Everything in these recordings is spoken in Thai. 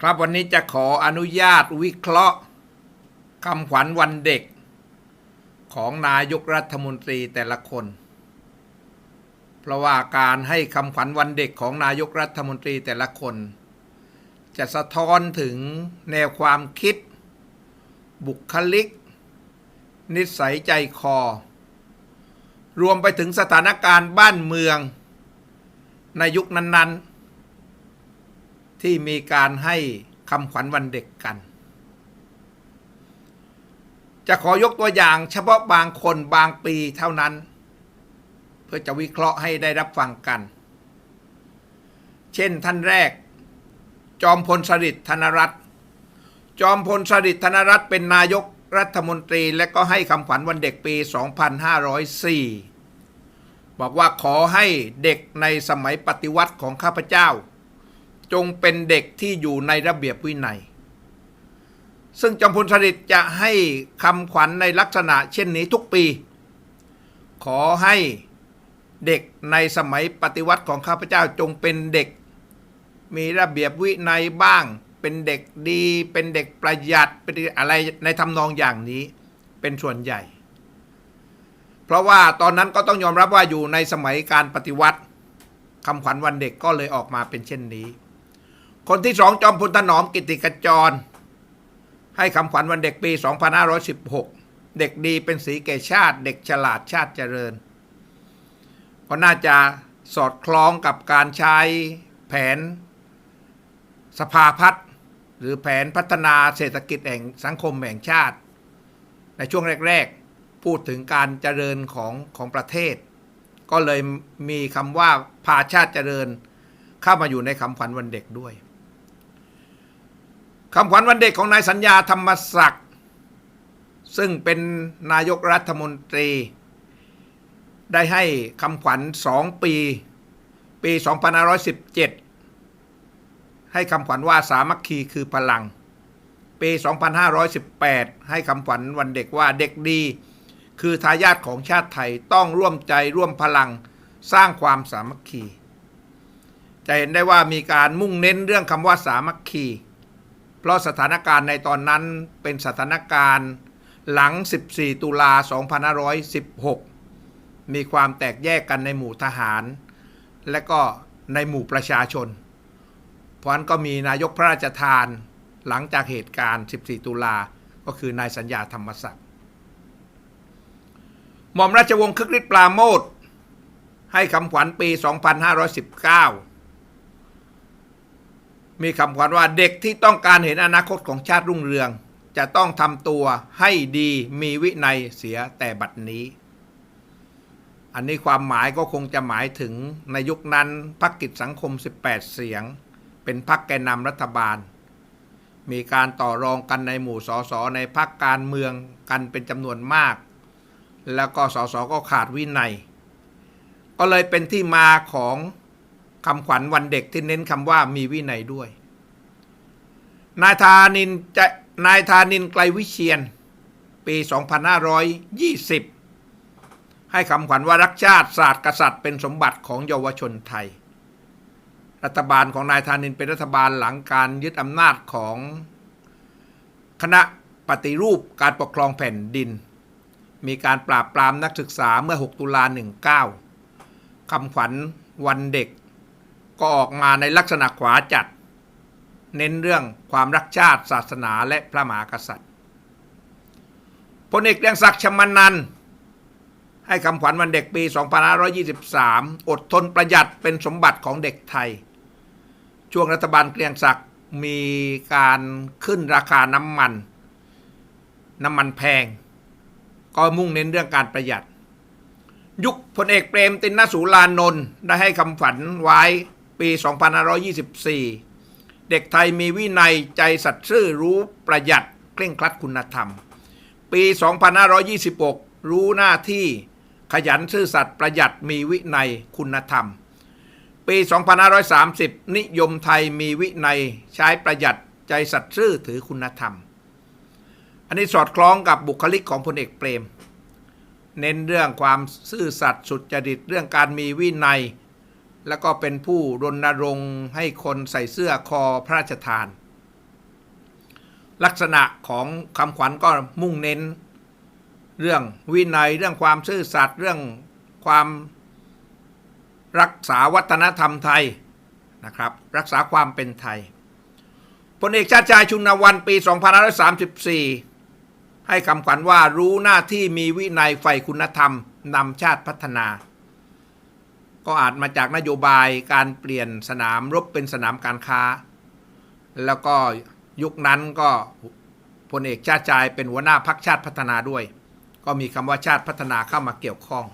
ครับวันนี้จะขออนุญาตวิเคราะห์คำขวัญวันเด็ก ของนายกรัฐมนตรีแต่ละคน เพราะว่าการให้คำขวัญวันเด็กของนายกรัฐมนตรีแต่ละคน จะสะท้อนถึงแนวความคิด บุคลิก นิสัยใจคอ รวมไปถึงสถานการณ์บ้านเมือง ในยุคนั้นๆ ที่มีการให้คำขวัญวันเด็กกัน จะขอยกตัวอย่างเฉพาะบางคนบางปีเท่านั้น เพื่อจะวิเคราะห์ให้ได้รับฟังกัน เช่นท่านแรก จอมพลสฤษดิ์ธนรัตน์จอมพลสฤษดิ์ธนรัตน์เป็นนายกรัฐมนตรีและก็ให้คำขวัญวันเด็กปี 2504 บอกว่าขอให้เด็กในสมัยปฏิวัติของข้าพเจ้า จงเป็นเด็กที่อยู่ในระเบียบวินัย ซึ่งจอมพลสฤษดิ์จะให้คำขวัญในลักษณะเช่นนี้ทุกปี ขอให้เด็กในสมัยปฏิวัติของข้าพเจ้าจงเป็นเด็ก มีระเบียบวินัยบ้าง เป็นเด็กดี เป็นเด็กประหยัดเป็นอะไรในทำนองอย่างนี้เป็นส่วนใหญ่ เพราะว่าตอนนั้นก็ต้องยอมรับว่าอยู่ในสมัยการปฏิวัติคำขวัญวันเด็กก็เลยออกมาเป็นเช่นนี้ คนที่สองจอมพลถนอมกิติกจร ให้คำขวัญวันเด็กปี 2516 เด็กดีเป็นสีแก่ชาติ เด็กฉลาดชาติเจริญ ก็น่าจะสอดคล้องกับการใช้แผนสภาพัฒน์หรือแผนพัฒนาเศรษฐกิจแห่งสังคมแห่งชาติ ในช่วงแรก ๆ พูดถึงการเจริญของของประเทศ ก็เลยมีคำว่าพาชาติเจริญ เข้ามาอยู่ในคำขวัญวันเด็กด้วย คำขวัญวันเด็กของนายสัญญาธรรมศักดิ์ซึ่งเป็นนายกรัฐมนตรี ได้ให้คำขวัญสองปี ปี 2517 ให้คำขวัญว่าสามัคคีคือพลัง ปี 2518 ให้คำขวัญวันเด็กว่าเด็กดี คือทายาทของชาติไทยต้องร่วมใจร่วมพลังสร้างความสามัคคี จะเห็นได้ว่ามีการมุ่งเน้นเรื่องคำว่าสามัคคี ราะสถานการณ์ในตอนนั้นเป็นสถานการณ์หลัง 14 ตุลา 2516 มีความแตกแยกกันในหมู่ทหาร และก็ในหมู่ประชาชน เพราะนั้นก็มีนายกพระราชทานหลังจากเหตุการณ์ 14 ตุลา ก็คือนายสัญญาธรรมศักดิ์ หม่อมราชวงศ์คึกฤทธิ์ปราโมทให้คำขวัญปี 2519 มีคำขวัญว่าเด็กที่ต้องการเห็นอนาคตของชาติรุ่งเรือง จะต้องทำตัวให้ดีมีวินัยเสียแต่บัดนี้ อันนี้ความหมายก็คงจะหมายถึงในยุคนั้นพรรคกิจสังคม 18 เสียง เป็นพรรคแกนนำรัฐบาล มีการต่อรองกันในหมู่สสในพรรคการเมืองกันเป็นจำนวนมาก แล้วก็สสก็ขาดวินัย ก็เลยเป็นที่มาของ คำขวัญวันเด็กที่เน้นคำว่ามีวินัยด้วย นายธานินจะนายธานินไกลวิเชียน ปี 2520 ให้คำขวัญว่ารักชาติศาสตร์กษัตริย์เป็นสมบัติของเยาวชนไทย รัฐบาลของนายธานินเป็นรัฐบาลหลังการยึดอำนาจของคณะปฏิรูปการปกครองแผ่นดิน มีการปราบปรามนักศึกษาเมื่อ 6 ตุลา 19คำขวัญวันเด็ก ก็ออกมาในลักษณะขวาจัด เน้นเรื่องความรักชาติศาสนาและพระมหากษัตริย์พลเอกเกรียงศักดิ์ชมนันให้คำขวัญวันเด็กปี 2523 อดทนประหยัดเป็นสมบัติของเด็กไทย ช่วงรัฐบาลเกรียงศักดิ์มีการขึ้นราคาน้ำมัน น้ำมันแพง ก็มุ่งเน้นเรื่องการประหยัด ยุคพลเอกเปรมตินสูลานนท์ได้ให้คำฝันไว้ ปี 2524 เด็กไทยมีวินัยใจสัตย์ซื่อรู้ประหยัดเคร่งครัดคุณธรรม ปี 2526 รู้หน้าที่ขยันซื่อสัตย์ประหยัดมีวินัยคุณธรรม ปี 2530 นิยมไทยมีวินัยใช้ประหยัดใจสัตย์ซื่อถือคุณธรรม อันนี้สอดคล้องกับบุคลิกของพลเอกเปรม เน้นเรื่องความซื่อสัตย์สุจริตเรื่องการมีวินัย แล้วก็เป็นผู้รณรงค์ให้คนใส่เสื้อคอพระราชทาน ลักษณะของคำขวัญก็มุ่งเน้น เรื่องวินัยเรื่องความซื่อสัตย์เรื่องความรักษาวัฒนธรรมไทยนะครับ รักษาความเป็นไทยพลเอกชาติชายชุนวันปี 2534 ให้คำขวัญว่ารู้หน้าที่มีวินัยใฝ่คุณธรรมนำชาติพัฒนา ก็อาจมาจากนโยบายการเปลี่ยนสนามรบเป็นสนามการค้า แล้วก็ยุคนั้นก็พลเอกชาติชายเป็นหัวหน้าพักชาติพัฒนาด้วย ก็มีคำว่าชาติพัฒนาเข้ามาเกี่ยวข้อง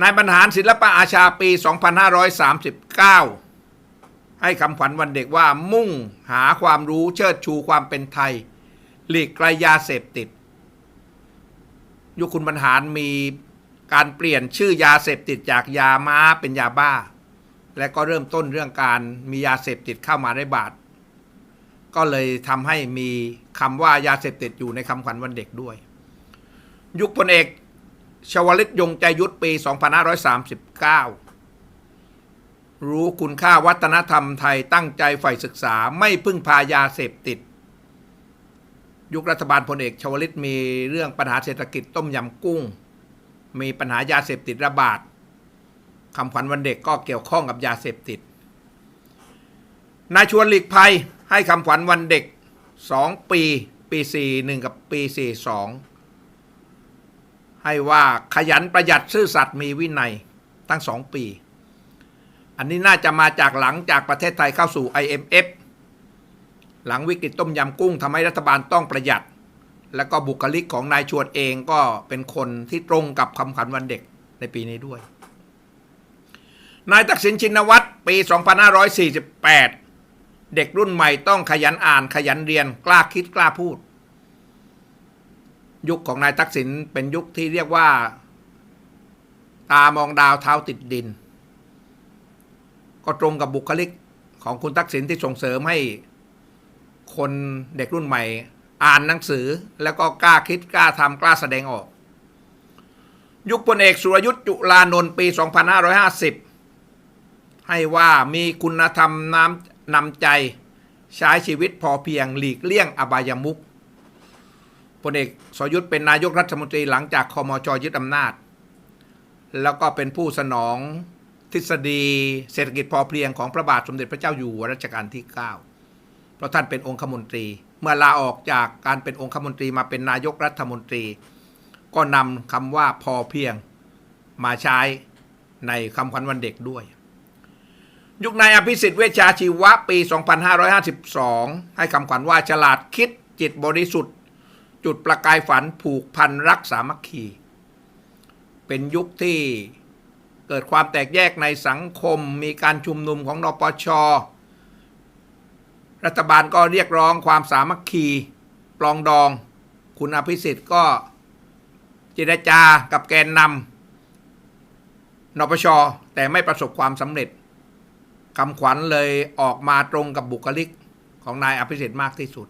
นายบรรหารศิลปะอาชาปี 2539 ให้คำขวัญวันเด็กว่ามุ่งหาความรู้เชิดชูความเป็นไทย หลีกไกลยาเสพติด ยุคคุณบรรหารมี การเปลี่ยนชื่อยาเสพติดจากยาม้าเป็นยาบ้า และก็เริ่มต้นเรื่องการมียาเสพติดเข้ามาในบาท ก็เลยทำให้มีคำว่ายาเสพติดอยู่ในคำขวัญวันเด็กด้วย ยุคพลเอกชวลิตยงใจยุทธปี 2539 รู้คุณค่าวัฒนธรรมไทยตั้งใจใฝ่ศึกษาไม่พึ่งพายาเสพติด ยุครัฐบาลพลเอกชวลิตมีเรื่องปัญหาเศรษฐกิจต้มยำกุ้ง มีปัญหายาเสพติดระบาดคำขวัญวันเด็กก็เกี่ยวข้องกับยาเสพติดนายชวนหลีกภัยให้คำขวัญวันเด็ก 2 ปี ปี 41 กับปี 42 ให้ว่าขยันประหยัดซื่อสัตย์มีวินัยตั้งสองปี อันนี้น่าจะมาจากหลังจากประเทศไทยเข้าสู่ IMF หลังวิกฤตต้มยำกุ้งทำให้รัฐบาลต้องประหยัด และก็บุคลิกของนายชวนเองก็เป็นคนที่ตรงกับคำขวัญวันเด็กในปีนี้ด้วย นายตักสินชินวัตรปี 2548 เด็กรุ่นใหม่ต้องขยันอ่านขยันเรียนกล้าคิดกล้าพูด ยุคของนายทักษิณเป็นยุคที่เรียกว่า ตามองดาวเท้าติดดิน ก็ตรงกับบุคลิกของคุณทักษิณที่ส่งเสริมให้คนเด็กรุ่นใหม่ อ่านหนังสือแล้วก็กล้าคิดกล้าทำกล้าแสดงออก ยุคพลเอกสุรยุทธ์จุลานนท์ปี 2550 ให้ว่ามีคุณธรรมน้ำนำใจ ใช้ชีวิตพอเพียงหลีกเลี่ยงอบายมุขพลเอกสรยุทธ์เป็นนายกรัฐมนตรีหลังจากคอมชยึดอำนาจ แล้วก็เป็นผู้สนองทฤษฎีเศรษฐกิจพอเพียงของพระบาทสมเด็จพระเจ้าอยู่หัวรัชกาลที่ 9 เพราะท่านเป็นองคมนตรี เมื่อลาออกจากการเป็นองคมนตรีมาเป็นนายกรัฐมนตรี ก็นำคำว่าพอเพียงมาใช้ในคำขวัญวันเด็กด้วย ยุคนายอภิสิทธิ์เวชชาชีวะปี 2552 ให้คำขวัญว่าฉลาดคิดจิตบริสุทธิ์ จุดประกายฝันผูกพันรักสามัคคี เป็นยุคที่เกิดความแตกแยกในสังคมมีการชุมนุมของนปช รัฐบาลก็เรียกร้องความสามัคคีปลองดอง คุณอภิสิทธิ์ก็เจรจากับแกนนำนปช แต่ไม่ประสบความสำเร็จคำขวัญเลยออกมาตรงกับบุคลิกของนายอภิสิทธิ์มากที่สุด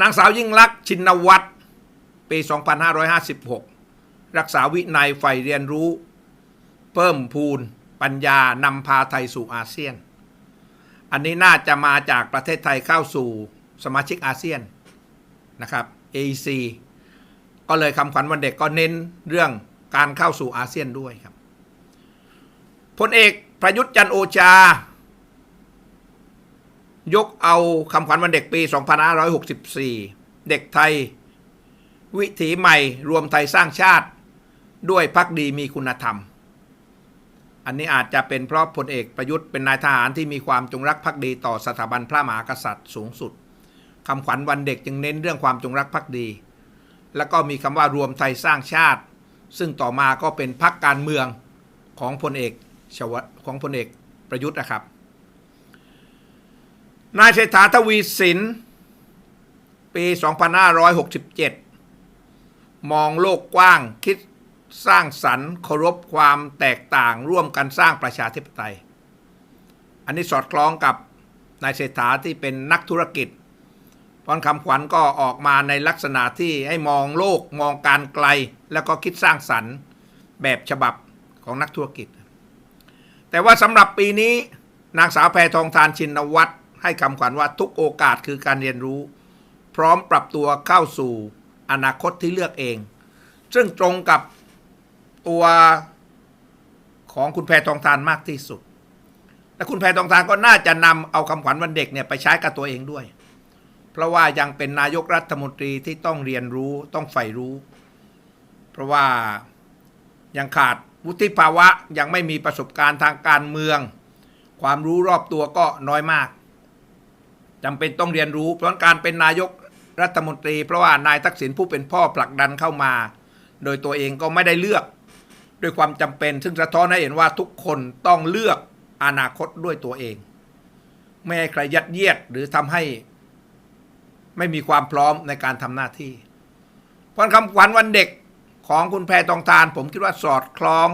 นางสาวยิ่งลักษณ์ชินวัตรปี 2556 รักษาวินัยใฝ่เรียนรู้ เพิ่มพูนปัญญานำพาไทยสู่อาเซียน อันนี้น่าจะมาจากประเทศไทยเข้าสู่สมาชิกอาเซียนนะครับ AEC ก็เลยคำขวัญวันเด็กก็เน้นเรื่องการเข้าสู่อาเซียนด้วยครับพลเอกประยุทธ์จันโอชา ยกเอาคำขวัญวันเด็กปี 2564 เด็กไทย วิถีใหม่รวมไทยสร้างชาติ ด้วยพักดีมีคุณธรรม อันนี้อาจจะเป็นเพราะพลเอกประยุทธ์เป็นนายทหารที่มีความจงรักภักดีต่อสถาบันพระมหากษัตริย์สูงสุดคำขวัญวันเด็กจึงเน้นเรื่องความจงรักภักดี แล้วก็มีคำว่ารวมไทยสร้างชาติ ซึ่งต่อมาก็เป็นพักการเมืองของพลเอกชวของพลเอกประยุทธ์นะครับ นายเศรษฐาทวีสิน ปี 2567 มองโลกกว้างคิด สร้างสรรค์เคารพความแตกต่างร่วมกันสร้างประชาธิปไตย อันนี้สอดคล้องกับนายเศรษฐาที่เป็นนักธุรกิจพรคำขวัญก็ออกมาในลักษณะที่ให้มองโลกมองการไกล แล้วก็คิดสร้างสรรค์แบบฉบับของนักธุรกิจ แต่ว่าสำหรับปีนี้นางสาวแพทองทานชินวัตรให้คำขวัญว่าทุกโอกาสคือการเรียนรู้ พร้อมปรับตัวเข้าสู่อนาคตที่เลือกเอง ซึ่งตรงกับ ตัวของคุณแพทองทานมากที่สุด และคุณแพทองทานก็น่าจะนำเอาคำขวัญวันเด็กเนี่ยไปใช้กับตัวเองด้วย เพราะว่ายังเป็นนายกรัฐมนตรีที่ต้องเรียนรู้ต้องใฝ่รู้ เพราะว่ายังขาดวุฒิภาวะยังไม่มีประสบการณ์ทางการเมือง ความรู้รอบตัวก็น้อยมากจำเป็นต้องเรียนรู้ เพราะการเป็นนายกรัฐมนตรี เพราะว่านายทักษิณผู้เป็นพ่อผลักดันเข้ามา โดยตัวเองก็ไม่ได้เลือก ด้วยความจำเป็น ซึ่งสะท้อนให้เห็นว่าทุกคนต้องเลือกอนาคตด้วยตัวเอง ไม่ให้ใครยัดเยียดหรือทำให้ไม่มีความพร้อมในการทำหน้าที่ เพราะคำขวัญวันเด็กของคุณแพรทองทาน ผมคิดว่าสอดคล้อง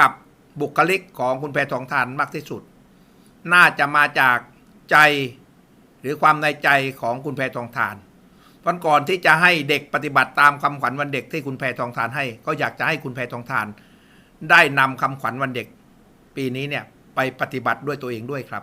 กับบุคลิกของคุณแพรทองทานมากที่สุด น่าจะมาจากใจหรือความในใจของคุณแพรทองทาน วันก่อนที่จะให้เด็กปฏิบัติตามคำขวัญวันเด็กที่คุณแพทองทานให้ ก็อยากจะให้คุณแพทองทาน ได้นำคำขวัญวันเด็ก ปีนี้เนี่ยไปปฏิบัติด้วยตัวเองด้วยครับ